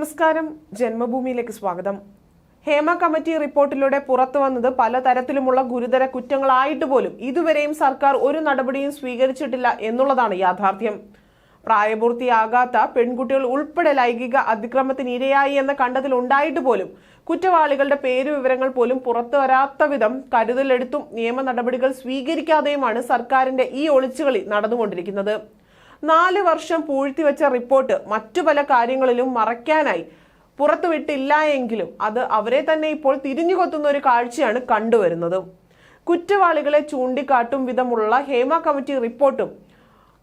നമസ്കാരം. ജന്മഭൂമിയിലേക്ക് സ്വാഗതം. ഹേമ കമ്മിറ്റി റിപ്പോർട്ടിലൂടെ പുറത്തു വന്നത് പലതരത്തിലുമുള്ള ഗുരുതര കുറ്റങ്ങളായിട്ട് പോലും ഇതുവരെയും സർക്കാർ ഒരു നടപടിയും സ്വീകരിച്ചിട്ടില്ല എന്നുള്ളതാണ് യാഥാർത്ഥ്യം. പ്രായപൂർത്തിയാകാത്ത പെൺകുട്ടികൾ ഉൾപ്പെടെ ലൈംഗിക അതിക്രമത്തിന് ഇരയായി എന്ന കണ്ടെത്തൽ ഉണ്ടായിട്ട് പോലും കുറ്റവാളികളുടെ പേര് വിവരങ്ങൾ പോലും പുറത്തു വരാത്ത വിധം കരുതലെടുത്തും നിയമ നടപടികൾ സ്വീകരിക്കാതെയുമാണ് സർക്കാരിന്റെ ഈ ഒളിച്ചുകളി നടന്നുകൊണ്ടിരിക്കുന്നത്. നാല് വർഷം പൂഴ്ത്തിവെച്ച റിപ്പോർട്ട് മറ്റു പല കാര്യങ്ങളിലും മറയ്ക്കാനായി. പുറത്തുവിട്ടില്ല എങ്കിലും അത് അവരെ തന്നെ ഇപ്പോൾ തിരിഞ്ഞുകൊത്തുന്ന ഒരു കാഴ്ചയാണ് കണ്ടുവരുന്നത്. കുറ്റവാളികളെ ചൂണ്ടിക്കാട്ടും വിധമുള്ള ഹേമ കമ്മിറ്റി റിപ്പോർട്ടും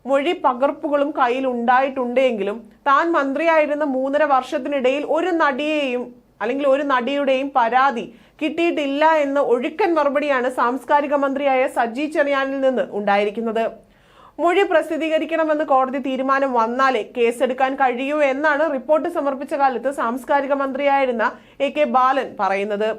മൊഴി പകർപ്പുകളും കയ്യിൽ ഉണ്ടായിട്ടുണ്ടെങ്കിലും താൻ മന്ത്രിയായിരുന്ന മൂന്നര വർഷത്തിനിടയിൽ ഒരു നടിയെയും അല്ലെങ്കിൽ ഒരു നടിയുടെയും പരാതി കിട്ടിയിട്ടില്ല എന്ന ഒഴുക്കൻ മറുപടിയാണ് സാംസ്കാരിക മന്ത്രിയായ സജി ചെറിയാനിൽ നിന്ന് ഉണ്ടായിരിക്കുന്നത്. മൊഴി പ്രസിദ്ധീകരിക്കണമെന്ന് കോടതി തീരുമാനം വന്നാലേ കേസെടുക്കാൻ കഴിയൂ എന്നാണ് റിപ്പോർട്ട് സമർപ്പിച്ച കാലത്ത് സാംസ്കാരിക മന്ത്രിയായിരുന്ന എ കെ ബാലൻ പറയുന്നത്.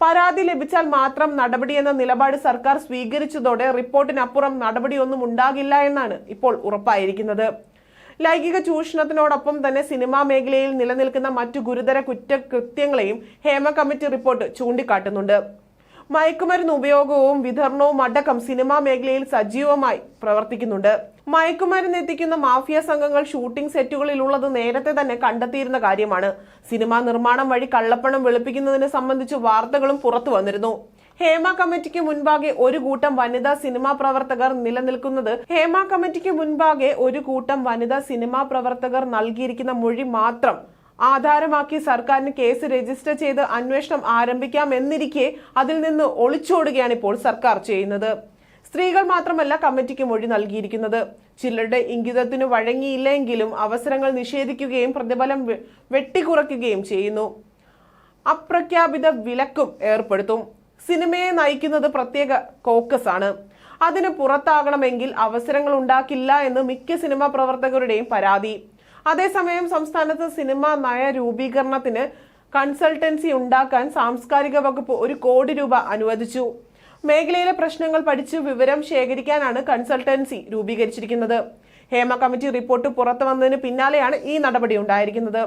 പരാതി ലഭിച്ചാൽ മാത്രം നടപടിയെന്ന നിലപാട് സർക്കാർ സ്വീകരിച്ചതോടെ റിപ്പോർട്ടിനപ്പുറം നടപടിയൊന്നും ഉണ്ടാകില്ല എന്നാണ് ഇപ്പോൾ ഉറപ്പായിരിക്കുന്നത്. ലൈംഗിക ചൂഷണത്തിനോടൊപ്പം തന്നെ സിനിമാ മേഖലയിൽ നിലനിൽക്കുന്ന മറ്റു ഗുരുതര കുറ്റകൃത്യങ്ങളെയും ഹേമ കമ്മിറ്റി റിപ്പോർട്ട് ചൂണ്ടിക്കാട്ടുന്നുണ്ട്. മയക്കുമരുന്ന് ഉപയോഗവും വിതരണവും അടക്കം സിനിമാ മേഖലയിൽ സജീവമായി പ്രവർത്തിക്കുന്നുണ്ട്. മയക്കുമരുന്ന് എത്തിക്കുന്ന മാഫിയ സംഘങ്ങൾ ഷൂട്ടിംഗ് സെറ്റുകളിൽ ഉള്ളത് നേരത്തെ തന്നെ കണ്ടെത്തിയിരുന്ന കാര്യമാണ്. സിനിമാ നിർമ്മാണം വഴി കള്ളപ്പണം വെളുപ്പിക്കുന്നതിനെ സംബന്ധിച്ച് വാർത്തകളും പുറത്തു വന്നിരുന്നു. ഹേമ കമ്മിറ്റിക്ക് മുൻപാകെ ഒരു കൂട്ടം വനിതാ സിനിമാ പ്രവർത്തകർ നിലനിൽക്കുന്നത് ഹേമ കമ്മിറ്റിക്ക് മുൻപാകെ ഒരു കൂട്ടം വനിതാ സിനിമാ പ്രവർത്തകർ നൽകിയിരിക്കുന്ന മൊഴി മാത്രം ആധാരമാക്കി സർക്കാരിന് കേസ് രജിസ്റ്റർ ചെയ്ത് അന്വേഷണം ആരംഭിക്കാമെന്നിരിക്കെ അതിൽ നിന്ന് ഒളിച്ചോടുകയാണ് ഇപ്പോൾ സർക്കാർ ചെയ്യുന്നത്. സ്ത്രീകൾ മാത്രമല്ല കമ്മിറ്റിക്ക് മൊഴി നൽകിയിരിക്കുന്നത്. ചിലരുടെ ഇംഗിതത്തിനു വഴങ്ങിയില്ലെങ്കിലും അവസരങ്ങൾ നിഷേധിക്കുകയും പ്രതിഫലം വെട്ടിക്കുറയ്ക്കുകയും ചെയ്യുന്നു. അപ്രഖ്യാപിത വിലക്കും ഏർപ്പെടുത്തും. സിനിമയെ നയിക്കുന്നത് പ്രത്യേക കോക്കസ് ആണ് അതിന് പുറത്താകണമെങ്കിൽ അവസരങ്ങൾ ഉണ്ടാക്കില്ല എന്ന് മിക്ക സിനിമാ പ്രവർത്തകരുടെയും പരാതി. അതേസമയം സംസ്ഥാനത്ത് സിനിമ നയ രൂപീകരണത്തിന് കൺസൾട്ടൻസി ഉണ്ടാക്കാൻ സാംസ്കാരിക വകുപ്പ് ഒരു കോടി രൂപ അനുവദിച്ചു. മേഖലയിലെ പ്രശ്നങ്ങൾ പഠിച്ച് വിവരം ശേഖരിക്കാനാണ് കൺസൾട്ടൻസി രൂപീകരിച്ചിരിക്കുന്നത്. ഹേമ കമ്മിറ്റി റിപ്പോർട്ട് പുറത്തു വന്നതിന് പിന്നാലെയാണ് ഈ നടപടി ഉണ്ടായിരിക്കുന്നത്.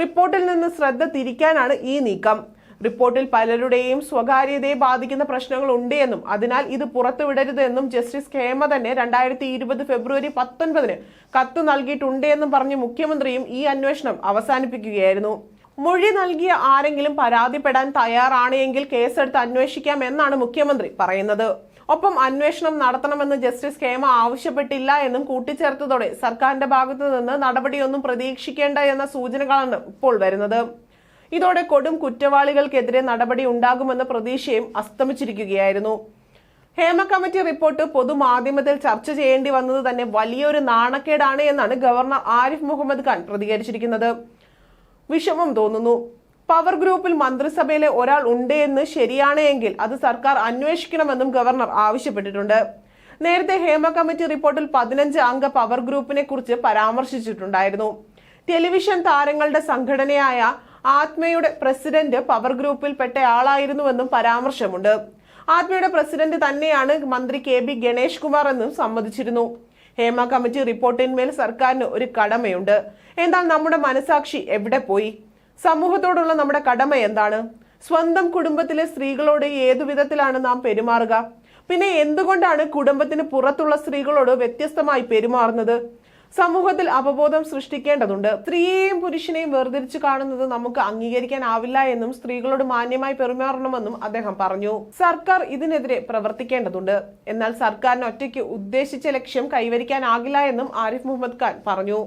റിപ്പോർട്ടിൽ നിന്ന് ശ്രദ്ധ തിരിക്കാനാണ് ഈ നീക്കം. റിപ്പോർട്ടിൽ പലരുടെയും സ്വകാര്യതയെ ബാധിക്കുന്ന പ്രശ്നങ്ങൾ ഉണ്ട് എന്നും അതിനാൽ ഇത് പുറത്തുവിടരുത് എന്നും ജസ്റ്റിസ് ഖേമ തന്നെ രണ്ടായിരത്തി ഇരുപത് ഫെബ്രുവരി പത്തൊൻപതിന് കത്ത് നൽകിയിട്ടുണ്ട് എന്നും പറഞ്ഞ് മുഖ്യമന്ത്രിയും ഈ അന്വേഷണം അവസാനിപ്പിക്കുകയായിരുന്നു. മൊഴി നൽകിയ ആരെങ്കിലും പരാതിപ്പെടാൻ തയ്യാറാണ് എങ്കിൽ കേസെടുത്ത് അന്വേഷിക്കാം എന്നാണ് മുഖ്യമന്ത്രി പറയുന്നത്. ഒപ്പം അന്വേഷണം നടത്തണമെന്ന് ജസ്റ്റിസ് ഖേമ ആവശ്യപ്പെട്ടില്ല എന്നും കൂട്ടിച്ചേർത്തതോടെ സർക്കാരിന്റെ ഭാഗത്തു നിന്ന് നടപടിയൊന്നും പ്രതീക്ഷിക്കേണ്ട എന്ന സൂചനകളാണ് ഇപ്പോൾ വരുന്നത്. ഇതോടെ കൊടും കുറ്റവാളികൾക്കെതിരെ നടപടി ഉണ്ടാകുമെന്ന പ്രതീക്ഷയും അസ്തമിച്ചിരിക്കുകയായിരുന്നു. ഹേമ കമ്മിറ്റി റിപ്പോർട്ട് പൊതുമാധ്യമത്തിൽ ചർച്ച ചെയ്യേണ്ടി വന്നത് തന്നെ വലിയൊരു നാണക്കേടാണ് എന്നാണ് ഗവർണർ ആരിഫ് മുഹമ്മദ് ഖാൻ പ്രതികരിച്ചിരിക്കുന്നത്. വിഷമം തോന്നുന്നു. പവർ ഗ്രൂപ്പിൽ മന്ത്രിസഭയിലെ ഒരാൾ ഉണ്ട് എന്ന് ശരിയാണെങ്കിൽ അത് സർക്കാർ അന്വേഷിക്കണമെന്നും ഗവർണർ ആവശ്യപ്പെട്ടിട്ടുണ്ട്. നേരത്തെ ഹേമ കമ്മിറ്റി റിപ്പോർട്ടിൽ പതിനഞ്ച് അംഗ പവർ ഗ്രൂപ്പിനെ കുറിച്ച് പരാമർശിച്ചിട്ടുണ്ടായിരുന്നു. ടെലിവിഷൻ താരങ്ങളുടെ സംഘടനയായ ആത്മയുടെ പ്രസിഡന്റ് പവർ ഗ്രൂപ്പിൽ പെട്ടയാളായിരുന്നുവെന്നും പരാമർശമുണ്ട്. ആത്മയുടെ പ്രസിഡന്റ് തന്നെയാണ് മന്ത്രി കെ ബി ഗണേഷ് കുമാർ എന്നും സമ്മതിച്ചിരുന്നു. ഹേമ കമ്മിറ്റി റിപ്പോർട്ടിന്മേൽ സർക്കാരിന് ഒരു കടമയുണ്ട്. എന്നാൽ നമ്മുടെ മനസാക്ഷി എവിടെ പോയി? സമൂഹത്തോടുള്ള നമ്മുടെ കടമ എന്താണ്? സ്വന്തം കുടുംബത്തിലെ സ്ത്രീകളോട് ഏതു വിധത്തിലാണ് നാം പെരുമാറുക? പിന്നെ എന്തുകൊണ്ടാണ് കുടുംബത്തിന് പുറത്തുള്ള സ്ത്രീകളോട് വ്യത്യസ്തമായി പെരുമാറുന്നത്? സമൂഹത്തിൽ അവബോധം സൃഷ്ടിക്കേണ്ടതുണ്ട്. സ്ത്രീയെയും പുരുഷനെയും വേർതിരിച്ചു കാണുന്നത് നമുക്ക് അംഗീകരിക്കാനാവില്ല എന്നും സ്ത്രീകളോട് മാന്യമായി പെരുമാറണമെന്നും അദ്ദേഹം പറഞ്ഞു. സർക്കാർ ഇതിനെതിരെ പ്രവർത്തിക്കേണ്ടതുണ്ട്. എന്നാൽ സർക്കാരിന് ഒറ്റയ്ക്ക് ഉദ്ദേശിച്ച ലക്ഷ്യം കൈവരിക്കാനാകില്ല എന്നും ആരിഫ് മുഹമ്മദ് ഖാൻ പറഞ്ഞു.